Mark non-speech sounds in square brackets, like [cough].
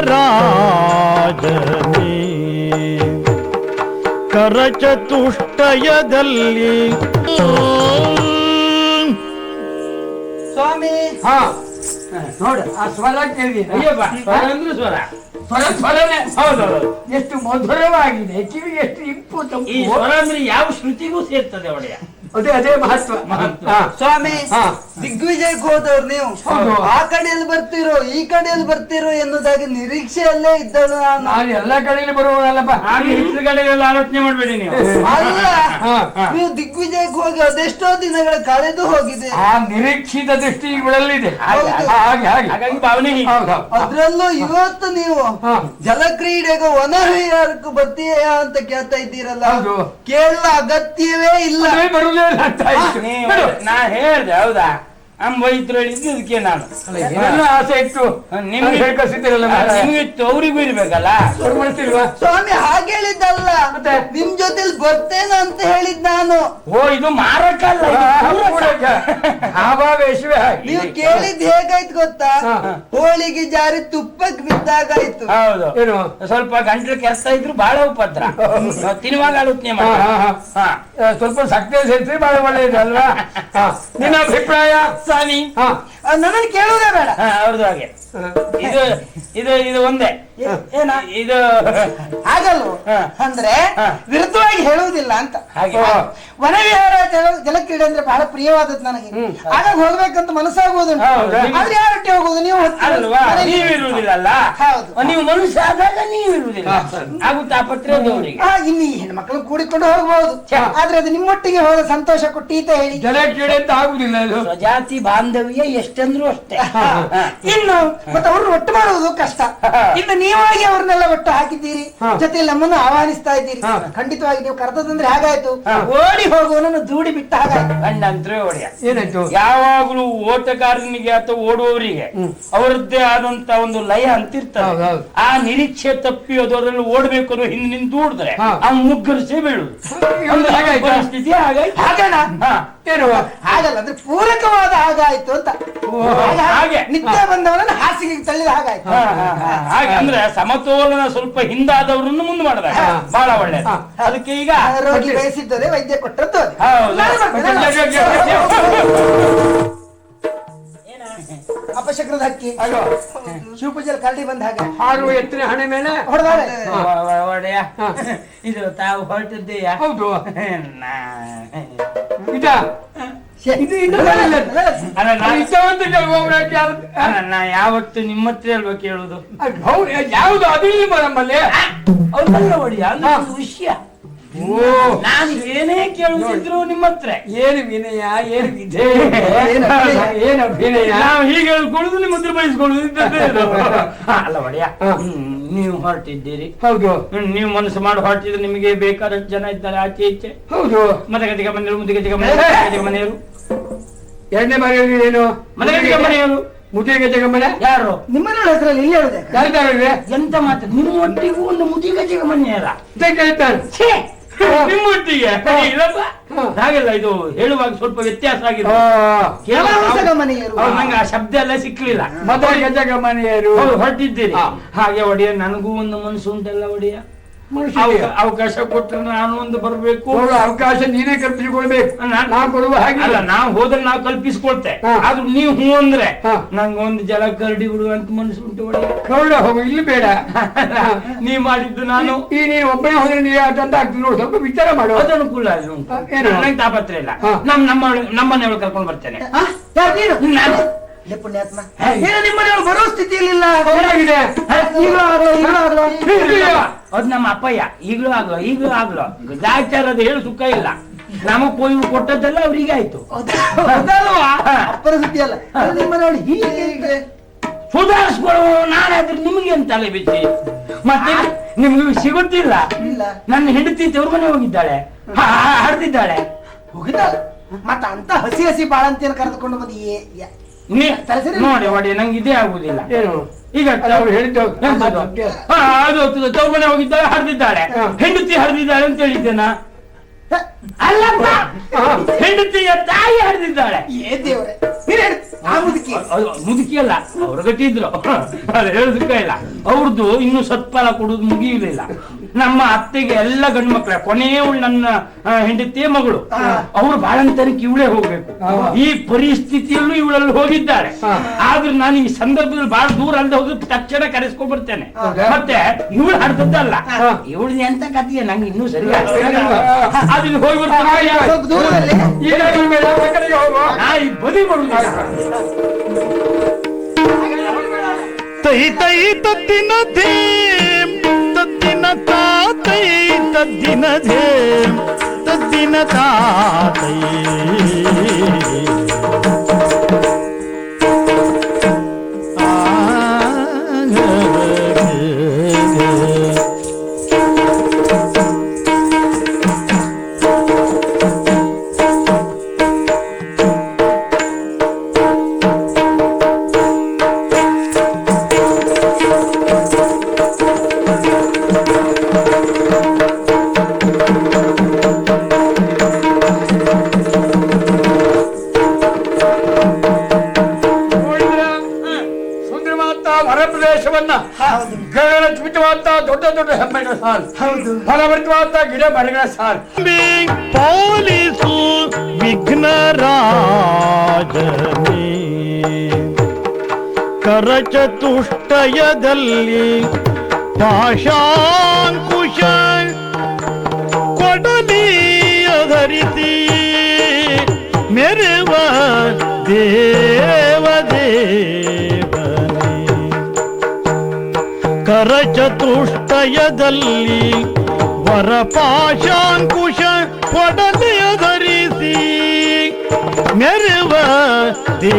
ರಾಜನೇ ಕರಚತುಷ್ಟಯದಲ್ಲಿ. ಸ್ವಾಮಿ. ಹಾ. ನೋಡು ಆ ಸ್ವರ ಕೇಳಿ. ಅಂದ್ರೆ ಸ್ವರ. ಸ್ವರ ಸ್ವರನೇ. ಹೌದೌದು. ಎಷ್ಟು ಮಧುರವಾಗಿದೆ ಕಿವಿಗೆ ಎಷ್ಟು ಇಂಪು ಈ ತಂಪು ಸ್ವರ ಅಂದ್ರೆ ಯಾವ ಶ್ರುತಿಗೂ ಸೇರ್ತದೆ ಒಡೆಯ. ಅದೇ ಅದೇ ಮಹತ್ವ. ಮಹತ್ವ. ಸ್ವಾಮಿ ದಿಗ್ವಿಜಯ್ ದಿಗ್ವಿಜಯಕ್ಕೆ ಹೋದವ್ರು ನೀವು ಆ ಕಡೆಯಲ್ಲಿ ಬರ್ತಿರೋ ಈ ಕಡೆಯಲ್ಲಿ ಬರ್ತಿರೋ ಎನ್ನುವುದಾಗಿ ನಿರೀಕ್ಷೆಯಲ್ಲೇ ಇದ್ದಳು ನಾನು. ನಾನು ಎಲ್ಲ ಕಡೆಯಲ್ಲಿ ಬರುವವನಲ್ಲಪ್ಪ ಹಾಗೆ ಹಿಂದ್ಗಡೆಗೆಲ್ಲ ಆಲೋಚನೆ ಮಾಡಬೇಡಿ ನೀವು. ಅಲ್ಲ ನೀವು ದಿಗ್ವಿಜಯಕ್ಕೆ ಹೋಗಿ ಅದೆಷ್ಟೋ ದಿನಗಳ ಕಳೆದು ಹೋಗಿದೆ. ಆ ನಿರೀಕ್ಷಿತ ದೃಷ್ಟಿ ಇವಳಲ್ಲಿದೆ. ಹಾಗೆ ಹಾಗೆ ಹಾಗಾಗಿ ಭಾವನೆ. ಅದ್ರಲ್ಲೂ ಇವತ್ತು ನೀವು. ಜಲಕ್ರೀಡೆಗೆ ವನವಿಹಾರಕ್ಕೂ ಬರ್ತೀಯಾ ಅಂತ ಕೇಳ್ತಾ ಇದ್ದೀರಲ್ಲ. ಕೇಳುವ ಅಗತ್ಯವೇ ಇಲ್ಲ. ಇಲ್ಲ ಅಂತ ಆಯ್ತು. ನೀವು ಬಿಡು. ನಾ ಹೇಳ್ದೆ ಹೌದಾ? ಅಂಬೈತ್ರ ಹೇಳಿದ್ದು ಇದಕ್ಕೆ ನಾನು. ಆಸೆ ಇತ್ತು. ನಿಮ್ಗೆ ಹೇಳ್ಕಸಿದ್ದೀರಲ್ಲ ನಿಮ್ಗಿತ್ತು ಅವ್ರಿಗೂ ಇರ್ಬೇಕಲ್ಲ? ಮಾಡ್ತಿಲ್ವಾ ಸ್ವಾಮಿ ಹಾಗೆ ಹೇಳಿದ್ದಲ್ಲ. ಮತ್ತೆ? ಬರ್ತೇನೆ ಅಂತ ಹೇಳಿದ್ ನಾನು. ಓ ಇದು ಮಾರಕ್ಕಲ್ಲ. ಭಾವಾವೇಶವೇ ನೀವು ಕೇಳಿದ್ ಹೇಗಾಯ್ತು ಗೊತ್ತಾ. ಹೋಳಿಗೆ ಜಾರಿ ತುಪ್ಪಕ್ ಬಿದ್ದಾಗಾಯ್ತು. ಹೌದು. ಏನು? ಸ್ವಲ್ಪ ಗಂಟ್ಲು ಕೆಲಸ ಇದ್ರು ಬಹಳ ಉಪದ್ರ. ನಾವ್ ತಿನ್ನುವಾಗ ಅಳುತ್ತೆ ಹಾ, ಹಾ, ಹಾ. ಹಾ. ಸ್ವಲ್ಪ ಸಕ್ಕರೆ ಸೇರಿಸಿ ಬಹಳ ಒಳ್ಳೆಯದು ಅಲ್ವಾ? [laughs] ನಿನ್ನ ಅಭಿಪ್ರಾಯ? ಸ್ವಾಮಿ ಹಾ. ನನ್ನನ್ನು ಕೇಳುವುದೇ ಬೇಡ. ಹಾ ಅವ್ರದ್ದು ಹಾಗೆ. ಇದು ಇದು ಇದು ಒಂದೇ. ಏನ? ಇದು ಆಗಲ್ವ ಹಾ. ಅಂದ್ರೆ ಹಾ. ವಿರುದ್ಧವಾಗಿ ಹೇಳುವುದಿಲ್ಲ ಅಂತ. ಹಾಗೆ. ವನವಿಹಾರ ಜಲ- ಜಲಕ್ರೀಡೆ ಅಂದ್ರೆ ಬಹಳ ಪ್ರಿಯವಾದದ್ದು ನನಗೆ. ಆಗ ಹೋಗ್ಬೇಕಂತ ಮನಸ್ಸಾಗುವುದುಂಟು. ಹೌದು. ಆದ್ರೆ ಯಾರೊಟ್ಟಿ ಹೋಗುದು ನೀವು ಹೋಗ್ತಾರಲ್ವಾ ಅಲ್ವಾ ಹೌದು. ನೀವು ಮನುಷ್ಯ ಆದಾಗ ನೀವಿರುವುದಿಲ್ಲ ಆಗುತ್ತಾ ಪತ್ರ ಅವರಿಗೆ ಆ, ಇನ್ನು ಈ ಹೆಣ್ಮಕ್ಳು ಕೂಡಿಕೊಂಡು ಹೋಗ್ಬಹುದು ಛೆ. ಆದ್ರೆ ಅದು ನಿಮ್ಮೊಟ್ಟಿಗೆ ಹೋದ ಸಂತೋಷ ಕೊಟ್ಟೀತ ಹೇಳಿ. ಜಡ ಕ್ರೀಡೆ ಅಂತ ಆಗುದಿಲ್ಲ ಅದು ಸ್ವಜಾತಿ ಬಾಂಧವ್ಯ ಎಷ್ಟಂದ್ರೂ ಅಷ್ಟೇ. ಹಾ. ಇನ್ನು ಮತ್ತೆ ಅವ್ರನ್ನ ಒಟ್ಟು ಮಾಡುವುದು ಕಷ್ಟ. ಇನ್ನು ನೀವಾಗಿ ಅವ್ರನ್ನೆಲ್ಲ ಒಟ್ಟು ಹಾಕಿದ್ದೀರಿ. ಹಾ. ಜೊತೆಯಲ್ಲಿ ನಮ್ಮನ್ನು ಆಹ್ವಾನಿಸ್ತಾ ಇದ್ದೀರಿ. ಹಾ. ಖಂಡಿತವಾಗಿ ನೀವು ಕರೆದದಂದ್ರೆ ಹಾಗಾಯ್ತು. ಹಾ. ಓಡಿ ಹೋಗುವನನ್ನು ದೂಡಿ ಬಿಟ್ಟ ಹಾಗಾಯ್ತು. ಗಂಡಂತ್ರೆ ಒಡೆಯ ಏನಾಯ್ತು? ಯಾವಾಗಲೂ ಓಟಗಾರನಿಗೆ ಅಥವಾ ಓಡುವವರಿಗೆ ಅವರದ್ದೇ ಆದಂತ ಒಂದು ಲಯ ಅಂತಿರ್ತಾರೆ. ಆ ನಿರೀಕ್ಷೆ ತಪ್ಪಿ ಅದರಲ್ಲಿ ಓಡ್ಬೇಕು ಅನ್ನೋ ಹಿಂದೆ ನಿಂತು ಓಡಿದ್ರೆ. ಅವ್ನು ಮುಗ್ಗರಿಸಿ ಬೀಳುದು? ಪರಿಸ್ಥಿತಿ ಹಾಗಾಯ್ತು. ಹಾಗಣ ಹಾಗಲ್ಲ ಅಂದ್ರೆ ಪೂರಕವಾದ ಹಾಗಾಯ್ತು ಅಂತ. ಹಾಗೆ-. ನಿತ್ಯ ಬಂದವನ ಹಾಸಿಗೆ ತಳ್ಳಿದ ಹಾಗಾಯ್ತು. ಹಾಗೆ ಅಂದ್ರೆ ಸಮತೋಲನ ಸ್ವಲ್ಪ ಹಿಂದಾದವರನ್ನು ಮುಂದೆ ಮಾಡಿದ. ಬಹಳ ಒಳ್ಳೇದು. ಅದಕ್ಕೆ ಈಗ ರೋಗಿ ಬಯಸಿದ್ದರೆ ವೈದ್ಯ ಕೊಟ್ಟದ್ದು ಅಪಶಕ್ರದ ಹಕ್ಕಿ. ಶಿವಪೂಜೆಯಲ್ಲಿ ಕರಡಿ ಬಂದ ಹಾಗೆ. ಹಾರು ಎತ್ತಿನ ಹಣೆ ಮೇಲೆ? ಒ- ಒಡೆಯ. ಇದು ತಾವು ಹೊರಟಿದ್ದೀಯ? ಹೌದು. ನಾ- ಇದ? ಇದು ಯಾವತ್ತು ನಿಮ್ಮ ಹತ್ರ ಅಲ್ವಾ ಕೇಳುದು ಹೌದು, ಯಾವುದು ಅದಿಲ್ಲ ನಮ್ಮಲ್ಲಿ ಅವ್ರಲ್ಲ ಒಡೆಯ ವಿಷಯ. ನಾನು ಏನೇ ಕೇಳಿದ್ರು ನಿಮ್ಮ ಹತ್ರ. ಏನು ವಿನಯ ಏನು ವಿಧೇಯ ಏನು ಅಭಿನಯ? ಏನು ಅಭಿನಯ? ನಾವು ಹೀಗೆ ಹೇಳ್ಕೊಳ್ಳುದು ನಿಮ್ಮ ಹತ್ರ ಬಯಸ್ಕೊಳ್ಳುದು [laughs] ಅಲ್ಲ ಒಡೆಯ. ನೀವು ಹೊರಟಿದ್ದೀರಿ. ಹೌದು. ನೀವು ಮನಸ್ಸು ಮಾಡಿ ಹೊರಟಿದ್ರೆ ನಿಮಗೆ ಬೇಕಾದಷ್ಟು ಜನ ಇದ್ದಾರೆ ಆಚೆ ಈಚೆ. ಹೌದು. ಮನೆ ಗದಿಗೆ ಮನೆಯವರು ಮುದ್ದೆ ಗದಿಗೆ ಮನೆಯವರು. ಎರಡನೇ ಬಾರಿ ಏನು ಮನೆ ಗದಿಗೆ ಮನೆಯವರು. ಮುದ್ದೆ ಜಗಮ್ಮನೆ ಯಾರು? ನಿಮ್ಮ ಹೆಸರಲ್ಲಿ ಇಲ್ಲಿ ಹೇಳಿದೆ ಎಂತ ಮಾತು? ನಿಮ್ಮ ಒಟ್ಟಿಗೂ ಒಂದು ಮುದಿಗೆ ಗದಿಗೆ ಮನೆಯರ. ಕೇಳ್ತಾರೆ ಛೇ, ನಿಮ್ಮ ಇಲ್ಲಪ್ಪ ಹಾಗೆಲ್ಲ ಇದು ಹೇಳುವಾಗ ಸ್ವಲ್ಪ ವ್ಯತ್ಯಾಸ ಆಗಿದೆ. ಹೌದು, ನಂಗೆ ಆ ಶಬ್ದ ಎಲ್ಲ ಸಿಕ್ಲಿಲ್ಲ. ಮದುವೆ ಜಗಮ್ಮನೆಯರು ಹೌದು, ಹೊರಟಿದ್ದೀರಿ. ಹಾಗೆ ಒಡೆಯ ನನಗೂ ಒಂದು ಮನಸ್ಸು ಉಂಟಲ್ಲ ಒಡೆಯ? ಅವಕಾಶ ಕೊಟ್ಟರೆ ನಾನು ಒಂದು ಬರಬೇಕು ನೋಡು, ಅವಕಾಶ ನೀನೇ ಕಲ್ಪಿಸಿಕೊಳ್ಬೇಕು ನಾನ್- ನಾ ಕೊಡುವ ಹಾಗೆ ಅಲ್ಲ ನಾವು ಹೋದ್ರೆ ನಾವು ಕಲ್ಪಿಸ್ಕೊಳ್ತೆ ಹಾ. ಆದ್ರೂ ನೀವು ಹೂ ಅಂದ್ರೆ ಹಾ. ನಂಗೆ ಒಂದು ಜಲ ಕರಡಿ ಬಿಡುವಂತ ಮನಸ್ಸು ಉಂಟು ಒಡೆಯ ಹೋಗ ಹೋಗು ಇಲ್ಲಿ ಬೇಡ [laughs] ನೀ ಮಾಡಿದ್ದು ನಾನು ಈ ನೀನು ಒಬ್ಬನೇ ಹೋದ್ರೆ ನೀ ಅಂತ ಆಗ್ತದೆ ನೋಡು ಸ್ವಲ್ಪ ವಿಚಾರ ಮಾಡು ಅದು ಅನುಕೂಲ ಅದು ಉಂಟು ಏನು? ತಾಪತ್ರ ಇಲ್ಲ ಹಾ. ನಮ್ ನಮ್ಮ ನಮ್ಮನೆಯವರು ಕರ್ಕೊಂಡು ಬರ್ತೇನೆ ಆ? ಯಾರು ನೀನು? ನಾನು ಲೇ ಪುಣ್ಯಾತ್ಮ. ನೀನು ನಿಮ್ಮನೆಯವರು ಬರೋ ಸ್ಥಿತಿಯಲ್ಲಿಲ್ಲ? ಏನಾಗಿದೆ ಈಗಲೂ ಆಗ್ಲೋ ಈಗಲೂ ಆಗ್ಲೋ ಅದು ನಮ್ಮ ಅಪ್ಪಯ್ಯ. ಈಗಲೂ ಆಗ್ಲೋ ಈಗಲೂ ಆಗ್ಲೋ. ದಾಚಾರದ ಹೇಳು ಸುಖ ಇಲ್ಲ. ನಮಗ್ ಪೋಯಿ ಕೊಟ್ಟದ್ದೆಲ್ಲ ಅವ್ರಿಗೆ ಆಯ್ತು. ಹೌದಲ್ವಾ? ಅಪ್ಪರ ಸುದ್ದಿ ಅಲ್ಲ. ಅದು ನಿಮ್ಮನೆಯವರು ಹೀಗೆ ಇದ್ರೆ ಸುಧಾರಿಸ್ಕೊಳ್ಳೋ ನಾನಾದ್ರೆ ನಿಮಗೆ ಅಂತ ತಲೆ ಬಿಚ್ಚಿ? ಮತ್ತೆ ನಿಮ್ಗೆ ಸಿಗುತ್ತಿಲ್ಲ? ಇಲ್ಲ. ನನ್ನ ಹೆಂಡತಿ ತವ್ರ ಮನೆ ಹೋಗಿದ್ದಾಳೆ ಹಡ್ದಿದ್ದಾಳೆ ಹೋಗಿದ್ದಾಳೆ. ಮತ್ತ ಅಂತ ಹಸಿ ಹಸಿ ಬಾಳಂತಿಯನ್ನು ಕರೆದುಕೊಂಡು ಬಂದು ನೀ ನೋಡಿ ಹೊಡಿ ನಂಗೆ ಇದೇ ಆಗುದಿಲ್ಲ. ಏನು? ಈಗ ಅವ್ರು ಹೇಳಿದ್ದು ಅದು ತವ್ರ ಮನೆ ಹೋಗಿದ್ದಾಳೆ ಹರಿದಿದ್ದಾಳೆ. ಹೆಂಡತಿ ಹರಿದಿದ್ದಾಳೆ ಅಂತ ಹೇಳಿದ್ದೇನ? ಅಲ್ಲಪ್ಪ. ಹೆಂಡತಿಯ ತಾಯಿ ಹರಿದಿದ್ದಾಳೆ. ಮುದುಕಿ. ಅಲ್ಲ ಅವ್ರ ಗಟ್ಟಿದ್ರು ಅದು ಹೇಳೋದಕ್ಕೆ ಇಲ್ಲ ಅವ್ರದ್ದು ಇನ್ನು ಸತ್ಫಲ ಕೊಡುದು ಮುಗಿಯಲಿಲ್ಲ ನಮ್ಮ ಅತ್ತೆಗೆ ಎಲ್ಲ ಗಂಡು ಮಕ್ಕಳ ಕೊನೆಯವಳು ನನ್ನ ಹೆಂಡತಿ ಹೆಂಡತಿಯ ಮಗಳು ಅವ್ರು ಬಾಳಂತನಕ್ಕೆ ಇವಳೇ ಹೋಗ್ಬೇಕು. ಈ ಪರಿಸ್ಥಿತಿಯಲ್ಲೂ ಇವಳಲ್ಲಿ ಹೋಗಿದ್ದಾರೆ. ಆದ್ರೆ ನಾನು ಈ ಸಂದರ್ಭದಲ್ಲಿ ಬಹಳ ದೂರ ಅಲ್ಲದೆ ಹೋಗಿ ತಕ್ಷಣ ಕರೆಸ್ಕೊಂಡ್ ಬರ್ತೇನೆ ಮತ್ತೆ ಇವಳು ಹಡ್ದದ್ದಲ್ಲ. ಇವಳು ಎಂತ ಕಥೆಯ ನಂಗೆ ಇನ್ನೂ ಸರಿ ಅದನ್ನ ಹೋಗಿ. ಈ ಬದಿ ತೈ ತೈ ತತ್ತಿನ न थे त दिन ಸುಂದರವಾದ ಹೊರ ಪ್ರದೇಶವನ್ನ ಹೌದು. ಗಗನ ಚುಮಿತವಾದ ದೊಡ್ಡ ದೊಡ್ಡ ಹೆಮ್ಮೆಗಳ ಸಾಲು. ಹೌದು. ಫಲಭರಿತವಾದ ಗಿಡ ಮರಗಳ ಸಾಲು. ಪಾಲಿಸು ವಿಘ್ನರಾಜನೇ ಕರಚತುಷ್ಟಯದಲ್ಲಿ ಪಾಶಾಂಕುಶ ಕೊಡಲಿಯ ಧರಿಸಿ ಮೆರುವ ದೇವದೇವನೇ ಕರಚತುಷ್ಟಯದಲ್ಲಿ ವರಪಾಶಾಂಕುಶ ಕೊಡಲೆಯ ಧರಿಸಿ ಮೆರವ ದೇ